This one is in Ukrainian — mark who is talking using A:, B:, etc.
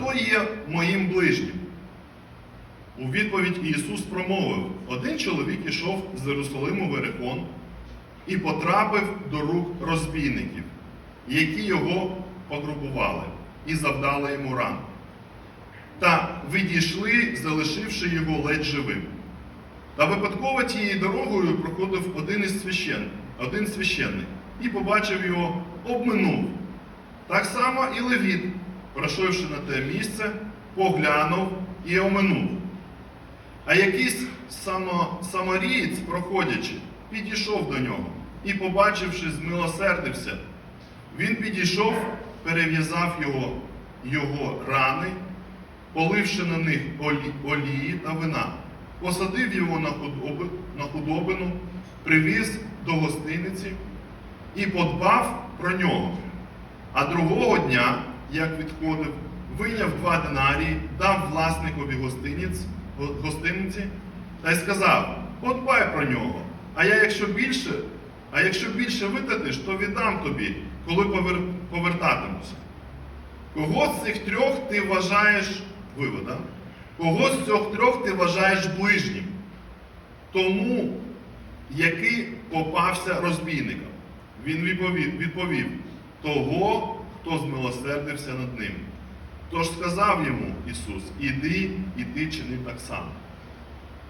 A: хто є моїм ближнім? У відповідь Ісус промовив: один чоловік ішов з Єрусалиму в Ерехон і потрапив до рук розбійників, які його пограбували і завдали йому ран. Та відійшли, залишивши його ледь живим. Та випадково тією дорогою проходив один із священ, один священник, і побачив його, обминув. Так само і Левіт, пройшовши на те місце, поглянув і оминув. А якийсь само, самарієць, проходячи, підійшов до нього і, побачивши, змилосердився. Він підійшов, перев'язав його, його рани, поливши на них олі, олії та вина, посадив його на, худоби, на худобину, привіз до гостиниці і подбав про нього. А другого дня, як відходив, вийняв два динарії, дав власникові гостиниці та й сказав: подбай про нього. А я, якщо більше, а якщо більше витратиш, то віддам тобі, коли повер, повертатимуся. Кого з цих трьох ти вважаєш вивода? Кого з цих трьох ти вважаєш ближнім? Тому, який попався розбійником. Він відповів, відповів того, хто змилосердився над ним. Тож сказав йому Ісус, іди і ти чини так само.